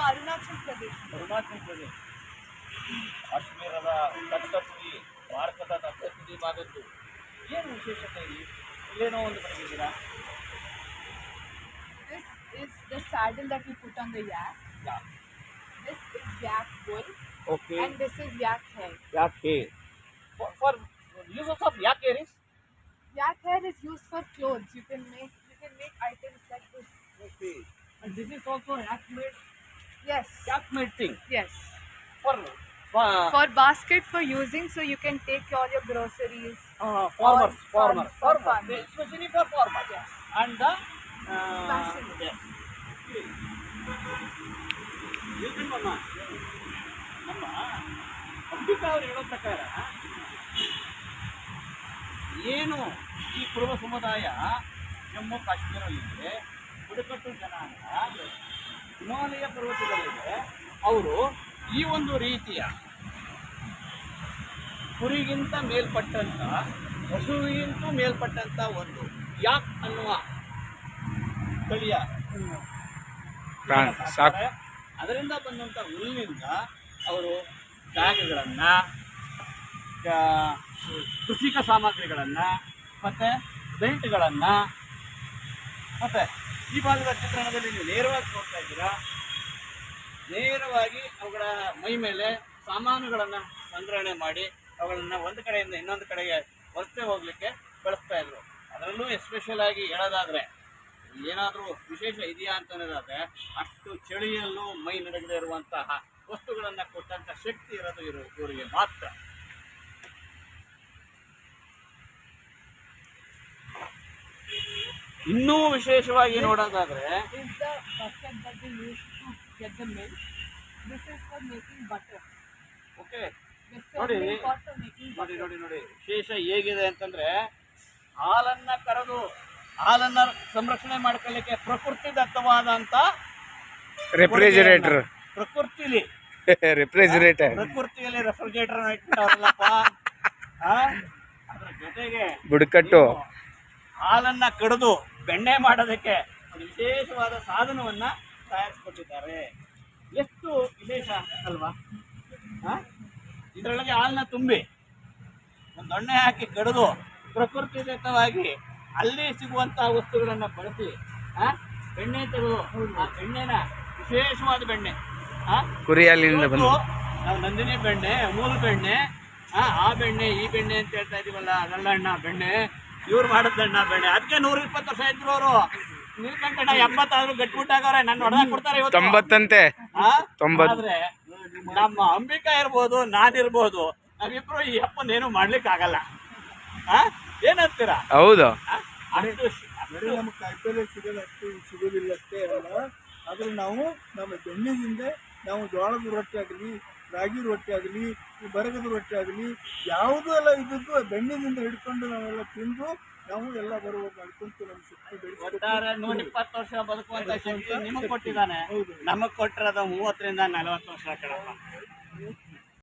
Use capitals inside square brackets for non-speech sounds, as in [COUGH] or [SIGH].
Arunachal Pradesh. Arunachal Pradesh ಕಾಶ್ಮೀರದ ತಟ್ಟತುದಿ ಭಾರತದ ತಟ್ಟತುದಿ ಭಾಗದ್ದು ಏನು ವಿಶೇಷತೆ ಇಲ್ಲಿ ಇಲ್ಲೇನೋ ಒಂದು ಬಂದಿದ್ದೀರಾ This is the saddle that we put on the yak. This is yak wool okay and this is yak hair. Yak for uses of yak is Yak hair is used for clothes. You can make you can make items like this. Okay and this is also yak made Yes. Yak made thing Yes. For For basket for using, so you can take all your groceries. farmers, For farmers, farm- for farmers, farmers. especially for farmers. Yes. And the uh, Fashion. yes. ಹೇಳ್ಕಂಡಮ್ಮ. ನಮ್ಮ ಅಂಬಿಕಾ ಅವರು ಹೇಳೋ ಪ್ರಕಾರ ಏನು ಈ ಕುರುಬ ಸಮುದಾಯ ಜಮ್ಮು ಕಾಶ್ಮೀರದಲ್ಲಿದೆ ಬುಡಕಟ್ಟು ಜನಾಂಗ ಹಿಮಾಲಯ ಪರ್ವತದಲ್ಲಿದೆ. ಅವರು ಈ ಒಂದು ರೀತಿಯ ಕುರಿಗಿಂತ ಮೇಲ್ಪಟ್ಟಂತ ಹಸುವಿಗಿಂತೂ ಮೇಲ್ಪಟ್ಟಂತ ಒಂದು ಯಾಕ್ ಅನ್ನುವ ತಳಿಯ ಅದರಿಂದ ಬಂದಂಥ ಹುಲ್ಲಿನಿಂದ ಅವರು ಬ್ಯಾಗ್ಗಳನ್ನು ಕೃಷಿಕ ಸಾಮಗ್ರಿಗಳನ್ನು ಮತ್ತು ಬೆಲ್ಟ್ಗಳನ್ನು ಮತ್ತು ಈ ಭಾಗದ ಚಿತ್ರಣದಲ್ಲಿ ನೀವು ನೇರವಾಗಿ ನೋಡ್ತಾ ಇದ್ದೀರಾ? ನೇರವಾಗಿ ಅವುಗಳ ಮೈ ಮೇಲೆ ಸಾಮಾನುಗಳನ್ನು ಸಂಗ್ರಹಣೆ ಮಾಡಿ ಅವುಗಳನ್ನು ಒಂದು ಕಡೆಯಿಂದ ಇನ್ನೊಂದು ಕಡೆಗೆ ವಲಸೆ ಹೋಗಲಿಕ್ಕೆ ಬಳಸ್ತಾ ಇದ್ರು. ಅದರಲ್ಲೂ ಎಸ್ಪೆಷಲ್ ಆಗಿ ಹೇಳೋದಾದ್ರೆ, ಏನಾದರೂ ವಿಶೇಷ ಇದೆಯಾ ಅಂತ ಅನ್ನೋದಾದ್ರೆ, ಅಷ್ಟು ಚಳಿಯಲ್ಲೂ ಮೈ ನಡಗದೆ ಇರುವಂತಹ ವಸ್ತುಗಳನ್ನು ಕೊಟ್ಟಂಥ ಶಕ್ತಿ ಇರೋದು ಇರು ಇವರಿಗೆ ಮಾತ್ರ. For ವಿಶೇಷವಾಗಿ ನೋಡೋದಾದ್ರೆ ಓಕೆ ನೋಡಿ. ನೋಡಿ. ನೋಡಿ ನೋಡಿ. ವಿಶೇಷ ಹೇಗಿದೆ ಅಂತಂದ್ರೆ ಹಾಲನ್ನ ಕರೆದು ಹಾಲನ್ನ ಸಂರಕ್ಷಣೆ ಮಾಡ್ಕೊಳ್ಳಿಕ್ಕೆ ಪ್ರಕೃತಿ ದತ್ತವಾದಂತ ರೆಫ್ರಿಜರೇಟರ್ ಪ್ರಕೃತಿಲಿ. [LAUGHS] ರೆಫ್ರಿಜರೇಟರ್ ಪ್ರಕೃತಿಯಲ್ಲಿ ರೆಫ್ರಿಜರೇಟರ್ ಇಟ್ಬಿಟ್ಟವ್ರಲ್ಲಪ್ಪ ಆ? ಅದ್ರ ಜೊತೆಗೆ ಬುಡಕಟ್ಟು. ಹಾಲನ್ನ ಕಡಿದು ಬೆಣ್ಣೆ ಮಾಡೋದಕ್ಕೆ ಒಂದು ವಿಶೇಷವಾದ ಸಾಧನವನ್ನ ತಯಾರಿಸಿಕೊಟ್ಟಿದ್ದಾರೆ. ಎಷ್ಟು ವಿಶೇಷ ಅಲ್ವಾ? ಇದರೊಳಗೆ ಹಾಲನ್ನ ತುಂಬಿ ಒಂದು ದೊಣ್ಣೆ ಹಾಕಿ ಕಡಿದು ಪ್ರಕೃತಿದತ್ತವಾಗಿ ಅಲ್ಲಿ ಸಿಗುವಂತಹ ವಸ್ತುಗಳನ್ನ ಬಳಸಿ? ಬೆಣ್ಣೆ ತೆಗೆದು ಆ ಬೆಣ್ಣೆನ ವಿಶೇಷವಾದ ಬೆಣ್ಣೆ ನಾವು ನಂದಿನಿ ಬೆಣ್ಣೆ ಅಮೂಲ್ ಬೆಣ್ಣೆ ಆ ಆ ಬೆಣ್ಣೆ ಈ ಬೆಣ್ಣೆ ಅಂತ ಹೇಳ್ತಾ ಇದೀವಲ್ಲ ಅದಲ್ಲ ಅಣ್ಣ ಬೆಣ್ಣೆ. ಇವ್ರು ಮಾಡಿದ್ದಣ್ಣ ಬೆಣ್ಣೆ ಅದಕ್ಕೆ ನೂರ ಇಪ್ಪತ್ತು ವರ್ಷ ಇದ್ರು ಅವರು ನೀಲ್ಕಂಠಣ್ಣ ಎಂಬತ್ತಾದ್ರು ಗಟ್ಬಿಟ್ಟಾಗವ್ರೆ ನನ್ನ ಹೊಡೆದ ಕೊಡ್ತಾರೆ ಇವತ್ತು ತೊಂಬತ್ತಂತೆ? ತೊಂಬತ್ತು. ಆದ್ರೆ ನಮ್ಮ ಅಂಬಿಕಾ ಇರ್ಬೋದು ನಾನಿರ್ಬೋದು ನಾವಿಬ್ರು ಈ ಅಪ್ಪನೇನು ಮಾಡ್ಲಿಕ್ಕೆ ಆಗಲ್ಲ ಆ? ಏನಂತೀರಾ ಹೌದು ಆ? ಅಷ್ಟು ಬರೀ ನಮಗೆ ಕಾಯಿಪಲ್ಲೆ ಅಷ್ಟು ಸಿಗೋದಿಲ್ಲ ಅಷ್ಟೇ ಅಲ್ಲ ಆದ್ರೆ ನಾವು ನಮ್ಮ ಬೆಣ್ಣೆದಿಂದ ನಾವು ಜೋಳದ ರೊಟ್ಟಿ ಆಗಲಿ ರಾಗಿ ರೊಟ್ಟಿ ಆಗಲಿ ಈ ಬರಗದ ರೊಟ್ಟಿ ಆಗಲಿ ಯಾವುದೂ ಎಲ್ಲ ಇದ್ದದ್ದು ಬೆಣ್ಣಿನಿಂದ ಹಿಡ್ಕೊಂಡು ನಾವೆಲ್ಲ ತಿಂದು ನಾವು ಎಲ್ಲ ಬರುವ ಮಾಡ್ಕೊಂತು ನಮ್ಮ ಶಕ್ತಿ ಒಟ್ಟಾರೆ ನೂರ ಇಪ್ಪತ್ತು ವರ್ಷ ಬದುಕುವಂತ ಶಕ್ತಿ ನಿಮಗೆ ಕೊಟ್ಟಿದ್ದಾನೆ. ನಮಗ್ ಕೊಟ್ಟಿರೋದು ಮೂವತ್ತರಿಂದ ನಲವತ್ತು ವರ್ಷ ಕಣಪ್ಪ